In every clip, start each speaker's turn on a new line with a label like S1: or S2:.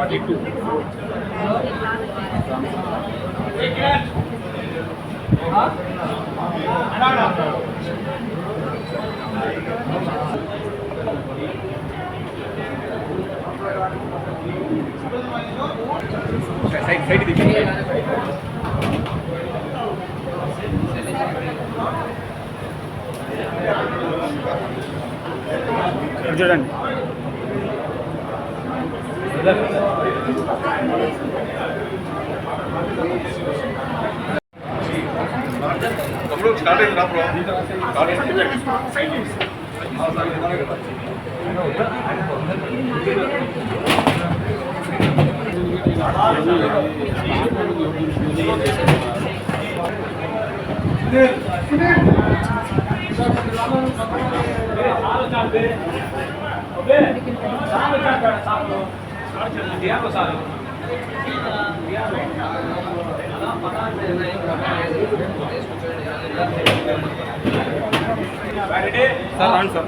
S1: Forty two side side దిగి చూడండి start అయింది రా స్టార్ట్ అయింది సార్ రండి సార్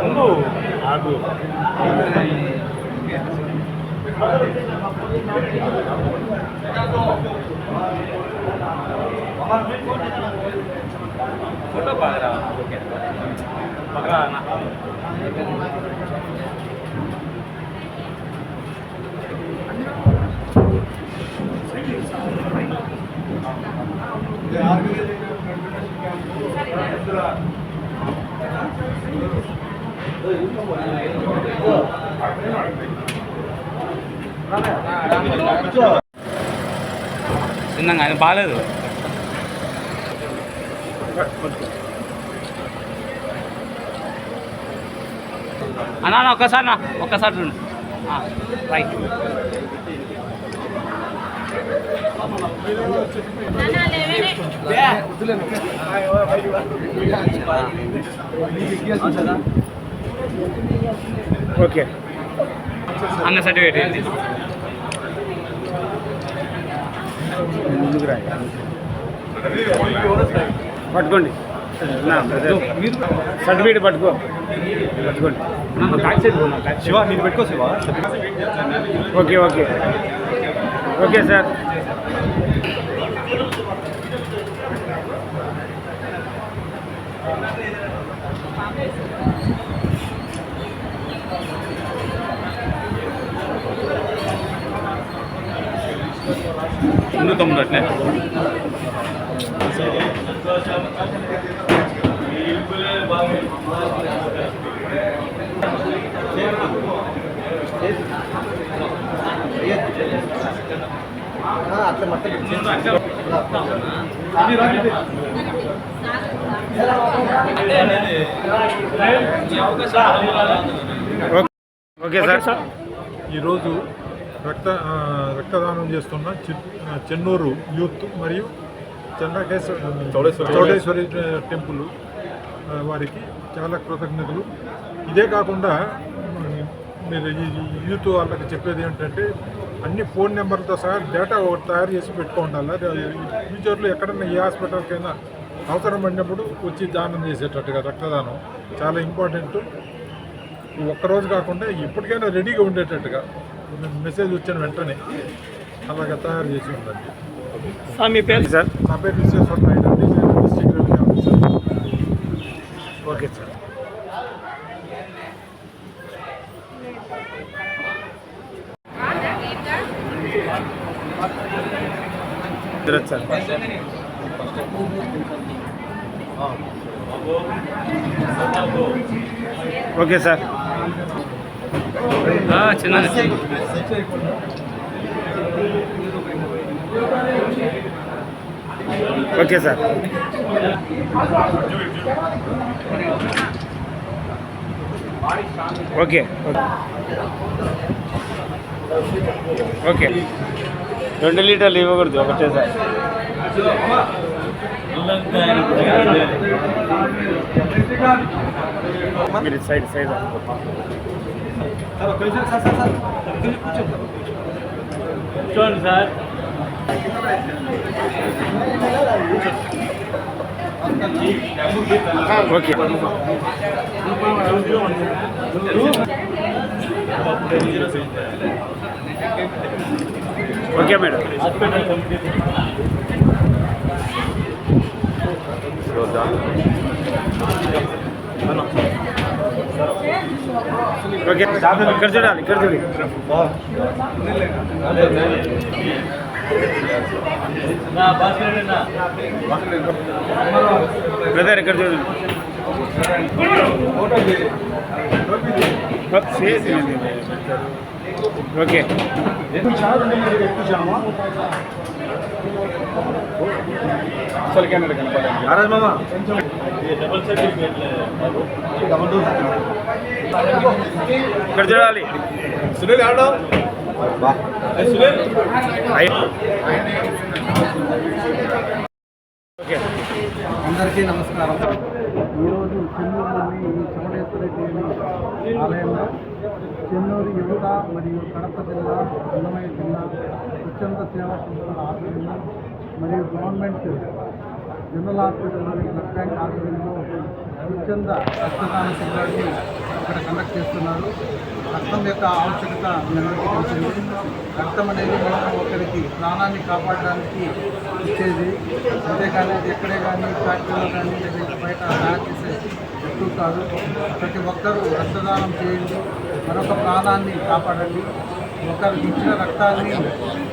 S1: ముందు ఆగు ఫోటో బాగా ఓకే బాగా
S2: చిన్నగా ఆయన బాగాలేదు అన్నా అన్న, ఒక్కసారి నా ఒక్కసారి చూడు ఆ, రైట్
S1: ఓకే
S2: అన్న సర్టిఫికేట్
S1: ముందుకు రా పట్టుకోండి సర్టిఫికేట్ పట్టుకో. పట్టుకోండి.
S3: శివ నేను పెట్టుకో Shiva.
S1: Okay okay. Okay sir.
S2: ముందు తమ్ముడు అట్లే
S3: అట్లా మొత్తం
S1: ఓకే సార్.
S4: ఈరోజు రక్త రక్తదానం చేస్తున్న చెన్నూరు యూత్ మరియు చెన్నకేశ్వర
S3: చౌడేశ్వరి.
S4: టెంపుల్ వారికి చాలా కృతజ్ఞతలు ఇదే కాకుండా మీరు ఈ యూత్ వాళ్ళకి చెప్పేది ఏంటంటే అన్ని ఫోన్ నెంబర్లతో సహా డేటా ఒకటి తయారు చేసి పెట్టుకోండాలి ఫ్యూచర్లో ఎక్కడన్నా ఏ హాస్పిటల్కైనా అవసరం పడినప్పుడు వచ్చి దానం చేసేటట్టుగా రక్తదానం చాలా ఇంపార్టెంట్ ఒక్కరోజు కాకుండా ఎప్పటికైనా రెడీగా ఉండేటట్టుగా మెసేజ్ వచ్చిన వెంటనే. అలాగ తయారు చేసి
S2: పేరు?
S1: సార్.
S4: నా పేరు విశ్వేశ్వర నాయుడు అండి నేను district revenue
S1: officer okay sir. Sir. Okay sir.
S2: చిన్న
S1: ఓకే సార్. ఓకే. ఓకే. రెండు లీటర్లు ఇవ్వకూడదు ఒకటే సార్. మీరు సైడ్ సైడ్.
S2: చూడండి sir
S1: okay okay madam okay ఇక్కడ చూడాలి ఇక్కడ చూడాలి బ్రదర్ ఇక్కడ చూడండి ఓకే
S3: అసలు కెమెరా కనపడాలి
S1: నారాజ్ మామ ఇక్కడ చూడాలి.
S3: సునీల్
S5: అందరికీ నమస్కారం. ఈరోజు చెన్నూరులోని ఈ చమటేశ్వర దేవి ఆలయంలో చెన్నూరు యువత మరియు కడప జిల్లా అన్నమయ్య జిల్లా స్వచ్ఛంద సేవా సంస్థల ఆధ్వర్యంలో మరియు గవర్నమెంట్ జనరల్ హాస్పిటల్లోని బ్లడ్ బ్యాంక్ ఆధ్వర్యంలో స్వచ్ఛంద రక్తదాన శిబిరాన్ని ఇక్కడ కండక్ట్ చేస్తున్నారు. రక్తం యొక్క ఆవశ్యకత మీ తెలిసింది. రక్తం అనేది మనం ఒకరికి ప్రాణాన్ని కాపాడడానికి ఇచ్చేది. అంతేకాని ఎక్కడే కానీ ఫ్యాక్టరీలో కానీ లేదా బయట తయారు చేసే వస్తువు కాదు. ప్రతి ఒక్కరూ రక్తదానం చేయండి. మరొక ప్రాణాన్ని కాపాడండి. ఒకరికి ఇచ్చిన రక్తాన్ని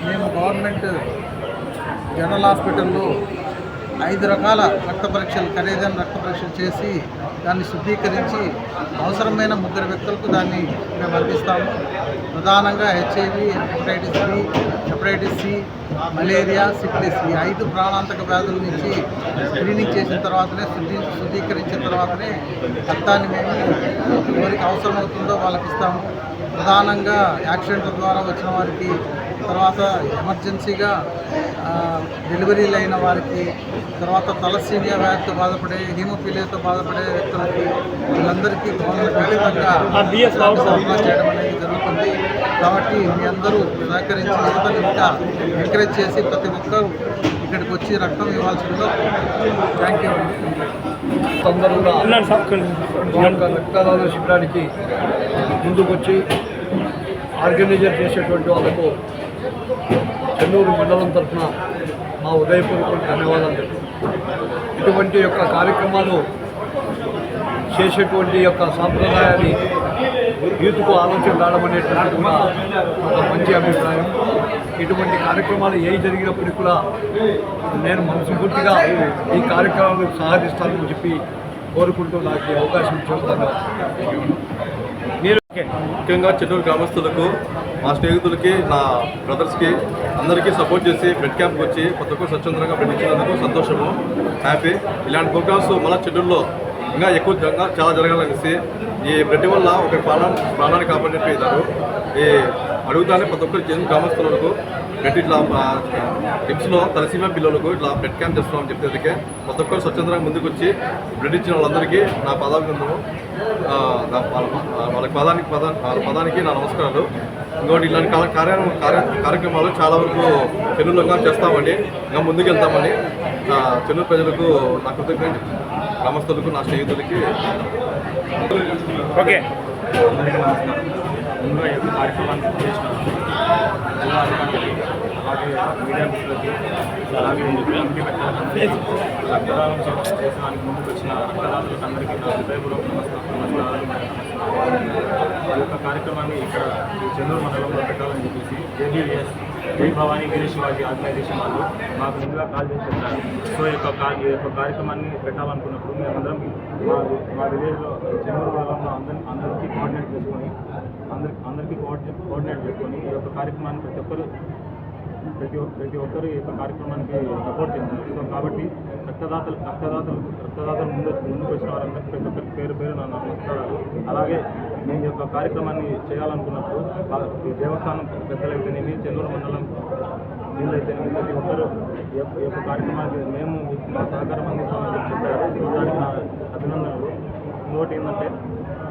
S5: మేము గవర్నమెంట్ జనరల్ హాస్పిటల్లో ఐదు రకాల రక్త పరీక్షలు ఖరీదైన రక్త పరీక్షలు చేసి దాన్ని శుద్ధీకరించి అవసరమైన ముగ్గురు వ్యక్తులకు దాన్ని మేము అందిస్తాము. ప్రధానంగా HIV hepatitis B hepatitis C malaria syphilis ఈ ఐదు ప్రాణాంతక వ్యాధుల నుంచి స్క్రీనింగ్ చేసిన తర్వాతనే శుద్ధి శుద్ధీకరించిన తర్వాతనే రక్తాన్ని మేము ఎవరికి అవసరమవుతుందో వాళ్ళకి ఇస్తాము ప్రధానంగా యాక్సిడెంట్ల ద్వారా వచ్చిన వారికి తర్వాత ఎమర్జెన్సీగా డెలివరీలు అయిన వారికి తర్వాత తలసీమియా వ్యాధితో బాధపడే హీమోఫీలియాతో బాధపడే వ్యక్తులకి వీళ్ళందరికీ రక్తాన్ని సరఫరా చేయడం అనేది జరుగుతుంది. కాబట్టి మీ అందరూ సహకరించి యువతను ఇంకా ఎంకరేజ్ చేసి ప్రతి ఒక్కరూ ఇక్కడికి వచ్చి రక్తం ఇవ్వాల్సిందిగా థ్యాంక్ యూ
S3: యొక్క రక్తదాన శిబిరానికి ముందుకొచ్చి ఆర్గనైజర్ చేసేటువంటి వాళ్ళకు చెన్నూరు మండలం తరఫున మా ఉదయపూర్వక ధన్యవాదాలు ఇటువంటి యొక్క కార్యక్రమాలు చేసేటువంటి యొక్క సాంప్రదాయాన్ని యూత్కు ఆలోచన రావడం అనేటువంటిది కూడా ఒక మంచి అభిప్రాయం. ఇటువంటి కార్యక్రమాలు ఏ జరిగినప్పటికీ కూడా నేను మనస్ఫూర్తిగా ఈ కార్యక్రమాలకు సహకరిస్తానని చెప్పి కోరుకుంటూ నాకు అవకాశం ఇచ్చాను
S1: నేను
S6: ముఖ్యంగా చెన్నూరు గ్రామస్తులకు మా స్నేహితులకి నా బ్రదర్స్కి అందరికీ సపోర్ట్ చేసి బ్లడ్ క్యాంప్కి వచ్చి కొత్తకు స్వచ్ఛందంగా బ్లడ్ ఇచ్చినందుకు సంతోషము హ్యాపీ. ఇలాంటి ప్రోగ్రామ్స్ మన చెన్నూరులో ఇంకా ఎక్కువ చాలా జరగాలనేసి ఈ బ్లడ్ వల్ల ఒక ప్రాణం ప్రాణాన్ని కాపాడినట్టు అవుతారు ఈ అడుగుతానే ప్రతి ఒక్కరు చెన్నూరు గ్రామస్తులకు బ్లడ్ ఇట్లా టిప్స్లో తలసీమ పిల్లలకు ఇట్లా బ్లడ్ క్యాంప్ చేస్తున్నామని చెప్పేందుకే ప్రతి ఒక్కరు స్వచ్ఛందంగా ముందుకు వచ్చి బ్లడ్ ఇచ్చిన వాళ్ళందరికీ నా పదాభినందనము వాళ్ళ వాళ్ళ పదానికి పదా వాళ్ళ పదానికి నా నమస్కారాలు. ఇంకోటి ఇలాంటి కార్య కార్య- కార్యక్రమాలు చాలా వరకు చెన్నూరులో చేస్తామని ఇంకా ముందుకు వెళ్తామని చెన్నూరు ప్రజలకు నా కృతజ్ఞత గ్రామస్తులకు నా స్నేహితులకి.
S1: ఓకే.
S3: అందరికీ నమస్కారం ముందుగా ఈ కార్యక్రమాన్ని చేసిన జిల్లా అధికారులకి అలాగే మీడియా మిత్రులకి అలాగే కమిటీ పెట్టాలంటే రక్తదానం చేసడానికి ముందుకు వచ్చిన రక్తదాతలకు అందరికీ నా హృదయపూర్వక నమస్కారం నమస్కారాలు ఈ యొక్క కార్యక్రమాన్ని ఇక్కడ చెన్నూరు మండలంలో పెట్టాలని చెప్పేసి జేబీఎస్ జై భవానీ గిరీష్ శివాజీ ఆర్గనైజేషన్ వాళ్ళు మాకు ముందుగా కాల్ చేసి చెప్పారు. సో ఈ యొక్క ఈ యొక్క కార్యక్రమాన్ని పెట్టాలనుకున్నప్పుడు మేమందరం మా మా విలేజ్లో చెన్నూరు మండలంలో అందరి అందరికీ కోఆర్డినేట్ చేసుకొని అందరి అందరికీ కోఆర్డినేట్ కోఆర్డినేట్ చేసుకొని ఈ యొక్క కార్యక్రమాన్ని ప్రతి ఒక్కరు ప్రతి ఒ- ప్రతి ఒక్కరు ఈ యొక్క కార్యక్రమానికి సపోర్ట్ చేస్తారు సో కాబట్టి రక్తదాతలు రక్తదాతలు రక్తదాతలు ముందు ముందుకు వచ్చిన వారందరికీ ప్రతి ఒక్కరి పేరు పేరు నా నమస్కారాలు. అలాగే నేను ఈ యొక్క కార్యక్రమాన్ని చేయాలనుకున్నప్పుడు ఈ దేవస్థానం పెద్దలైతేనేమి చెల్లూరు మండలం వీళ్ళైతేనేమి ప్రతి ఒక్కరు ఈ యొక్క- కార్యక్రమానికి మేము మా సహకారం అందిస్తామని చెప్పారు. దానికి నా అభినందనలు. ఇంకోటి ఏంటంటే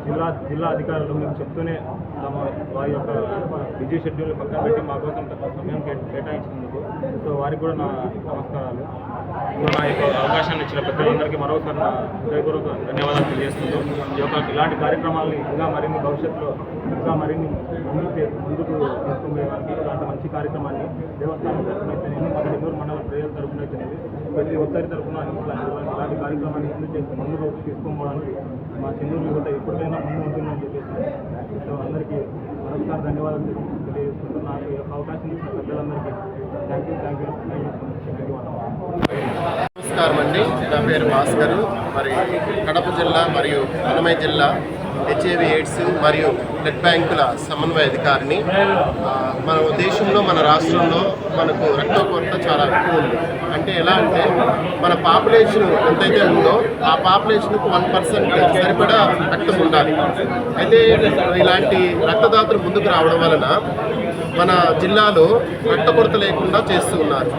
S3: జిల్లా జిల్లా అధికారులు మేము చెప్తూనే తమ వారి యొక్క బిజీ షెడ్యూల్ పక్కన పెట్టి మా కోసం సమయం కేట- కేటాయించినందుకు. సో వారికి కూడా నా నమస్కారాలు. నా యొక్క అవకాశాన్ని ఇచ్చిన పెద్దలందరికీ మరోసారి నా హృదయపూర్వక ధన్యవాదాలు తెలియజేస్తున్నాను. ఈ యొక్క ఇలాంటి కార్యక్రమాలని ఇంకా మరిన్ని భవిష్యత్తులో ఇంకా మరిన్ని ముందుకు ముందుకు తీసుకుపోయేవారికి ఇలాంటి మంచి కార్యక్రమాన్ని దేవస్థానం తరఫున అయితేనేమి మన నెల్లూరు మండల ప్రజల తరఫున అయితేనేమి ప్రతి ఒక్కరి తరఫున ఇలాంటి కార్యక్రమాన్ని ముందు చేసి ముందుకు తీసుకోవడానికి మా చెందూరు యువత ఎప్పుడైనా ముందు ఉంటుందని చెప్పేసి అందరికీ మరొకసారి ధన్యవాదాలు తెలియజేసుకుంటూ నాకు ఈ యొక్క అవకాశం ఇచ్చిన పెద్దలందరికీ
S7: నమస్కారం అండి. నా పేరు భాస్కర్. మరి కడప జిల్లా మరియు అన్నమయ్య జిల్లా హెచ్ఐవి ఎయిడ్స్ మరియు బ్లడ్ బ్యాంకుల సమన్వయ అధికారిని. మన దేశంలో మన రాష్ట్రంలో మనకు రక్త కొరత చాలా ఎక్కువ ఉంది. అంటే ఎలా అంటే మన పాపులేషన్ ఎంతైతే ఉందో ఆ పాపులేషన్కు వన్ పర్సెంట్ సరిపడా రక్తం ఉండాలి. అయితే ఇలాంటి రక్తదాతలు ముందుకు రావడం వలన మన జిల్లాలో రక్త కొరత లేకుండా చేస్తూ ఉన్నారు.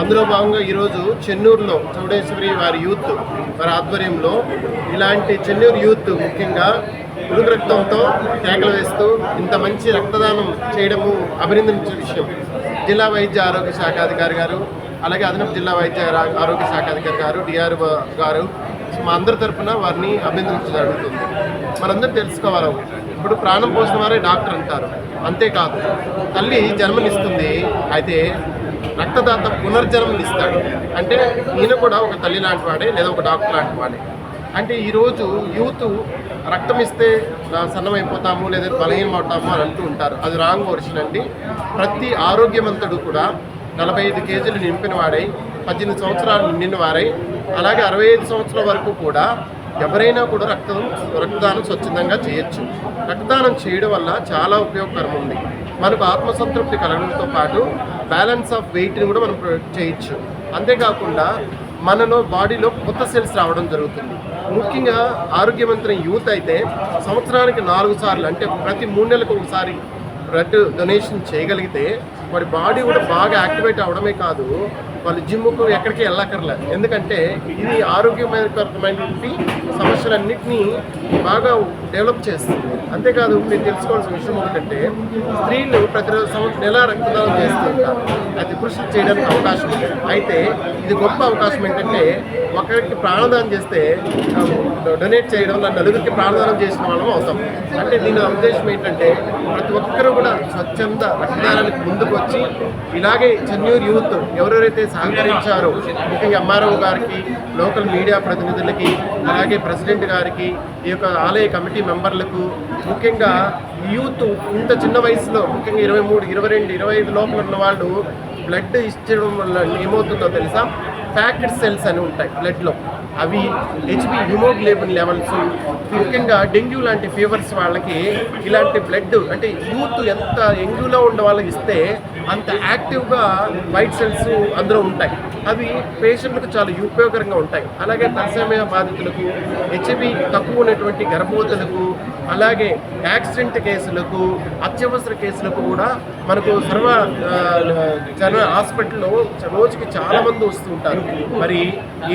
S7: అందులో భాగంగా ఈరోజు చెన్నూరులో చౌడేశ్వరి వారి యూత్ వారి ఆధ్వర్యంలో ఇలాంటి చెన్నూరు యూత్ ముఖ్యంగా ఉడుకు రక్తంతో కేకలు వేస్తూ ఇంత మంచి రక్తదానం చేయడము అభినందించే విషయం. జిల్లా వైద్య ఆరోగ్య శాఖ అధికారి గారు అలాగే అదనపు జిల్లా వైద్య ఆరోగ్య శాఖ అధికారి గారు డిఆర్ఓ గారు మా అందరి తరపున వారిని అభినందించడం జరుగుతుంది. మనందరం తెలుసుకోవాలి. ఇప్పుడు ప్రాణం పోసిన వారే డాక్టర్ అంటారు. అంతేకాదు తల్లి జన్మనిస్తుంది అయితే రక్తదాత పునర్జన్మనిస్తాడు. అంటే ఈయన కూడా ఒక తల్లి లాంటి వాడే లేదా ఒక డాక్టర్ లాంటి వాడే అంటే ఈరోజు యూత్ రక్తం ఇస్తే సన్నమైపోతాము లేదా బలహీనం అవుతాము అని అంటూ ఉంటారు. అది రాంగ్ వర్షన్ అండి. ప్రతి ఆరోగ్యవంతుడు కూడా నలభై ఐదు కేజీలు నింపిన వాడై పద్దెనిమిది సంవత్సరాలు నిండిన వారై అలాగే అరవై ఐదు సంవత్సరాల వరకు కూడా ఎవరైనా కూడా రక్తం రక్తదానం స్వచ్ఛందంగా చేయొచ్చు. రక్తదానం చేయడం వల్ల చాలా ఉపయోగకరం ఉంది. మనకు ఆత్మసంతృప్తి కలగడంతో పాటు బ్యాలెన్స్ ఆఫ్ వెయిట్ని కూడా మనం ప్రొ- చేయొచ్చు. అంతేకాకుండా మనలో బాడీలో కొత్త సెల్స్ రావడం జరుగుతుంది. ముఖ్యంగా ఆరోగ్యవంతమైన యూత్ అయితే సంవత్సరానికి నాలుగు సార్లు అంటే ప్రతి మూడు నెలలకు ఒకసారి బ్లడ్ డొనేషన్ చేయగలిగితే వాడి బాడీ కూడా బాగా యాక్టివేట్ అవడమే కాదు వాళ్ళు జిమ్కు ఎక్కడికి వెళ్ళక్కర్లేదు. ఎందుకంటే ఇది ఆరోగ్యమైనటువంటి సమస్యలన్నింటినీ బాగా డెవలప్ చేస్తుంది. అంతేకాదు మీరు తెలుసుకోవాల్సిన విషయం ఒకటంటే స్త్రీలు ప్రతిరోజు సంవత్సరం నెల రక్తదానం చేస్తుంటారు. అది పురుషులు చేయడానికి అవకాశం ఉంది అయితే ఇది గొప్ప అవకాశం ఏంటంటే ఒకరికి ప్రాణదానం చేస్తే డొనేట్ చేయడం వల్ల నలుగురికి ప్రాణదానం చేసిన వాళ్ళం అవుతాం. అంటే దీని ఉద్దేశం ఏంటంటే ప్రతి ఒక్కరూ కూడా స్వచ్ఛంద రక్తదానానికి ముందుకు వచ్చి ఇలాగే చెన్నూరు యూత్ ఎవరెవరైతే సహకరించారో ముఖ్యంగా ఎంఆర్ఓ గారికి లోకల్ మీడియా ప్రతినిధులకి అలాగే ప్రెసిడెంట్ గారికి ఈ యొక్క ఆలయ కమిటీ మెంబర్లకు ముఖ్యంగా యూత్ ఇంత చిన్న వయసులో ముఖ్యంగా ఇరవై మూడు ఇరవై రెండు ఇరవై ఐదు లోపల ఉన్న వాళ్ళు బ్లడ్ ఇచ్చడం వల్ల ఏమవుతుందో తెలుసా? ప్యాకెట్ సెల్స్ అని ఉంటాయి బ్లడ్లో అవి హెచ్బి హిమోగ్లోబిన్ లెవెల్స్ ముఖ్యంగా డెంగ్యూ లాంటి ఫీవర్స్ వాళ్ళకి ఇలాంటి బ్లడ్ అంటే యూత్ ఎంత ఎంగ్యూలో ఉన్న వాళ్ళకి ఇస్తే అంత యాక్టివ్గా వైట్ సెల్స్ అందులో ఉంటాయి. అవి పేషెంట్లకు చాలా ఉపయోగకరంగా ఉంటాయి. అలాగే తలసేమియా బాధితులకు హెచ్ఐవి తక్కువ ఉన్నటువంటి గర్భవతులకు అలాగే యాక్సిడెంట్ కేసులకు అత్యవసర కేసులకు కూడా మనకు సర్వ ఆ, జన హాస్పిటల్లో రోజుకి చాలామంది వస్తూ ఉంటారు. మరి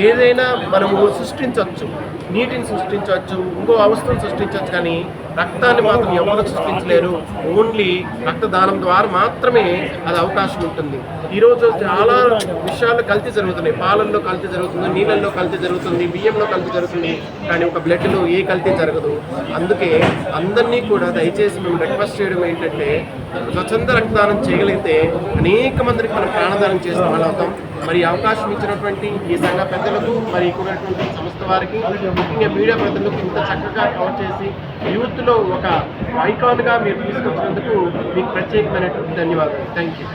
S7: ఏదైనా మనము సృష్టించవచ్చు నీటిని సృష్టించవచ్చు ఇంకో అవస్థను సృష్టించవచ్చు కానీ రక్తాన్ని మాత్రం ఎవరు సృష్టించలేరు. ఓన్లీ రక్తదానం ద్వారా మాత్రమే అది అవకాశం ఉంటుంది. ఈరోజు చాలా విషయాలు కల్తీ జరుగుతున్నాయి. పాలల్లో కల్తీ జరుగుతుంది నీళ్ళల్లో కల్తీ జరుగుతుంది బియ్యంలో కల్తీ జరుగుతుంది. కానీ ఒక బ్లడ్లో ఏ కల్తీ జరగదు. అందుకే అందరినీ కూడా దయచేసి మేము రిక్వెస్ట్ చేయడం ఏంటంటే స్వచ్ఛంద రక్తదానం చేయగలిగితే అనేక మందికి మనం ప్రాణదానం చేసిన వాళ్ళు అవుతాం మరి అవకాశం ఇచ్చినటువంటి ఈ సంఘ పెద్దలకు మరి ఇక్కడ సంస్థ వారికి ముఖ్యంగా మీడియా ప్రజలకు ఇంత చక్కగా కవర్ చేసి యూత్లో ఒక ఐకాన్గా మీరు తీసుకొచ్చినందుకు మీకు ప్రత్యేకమైనటువంటి ధన్యవాదాలు. Thank you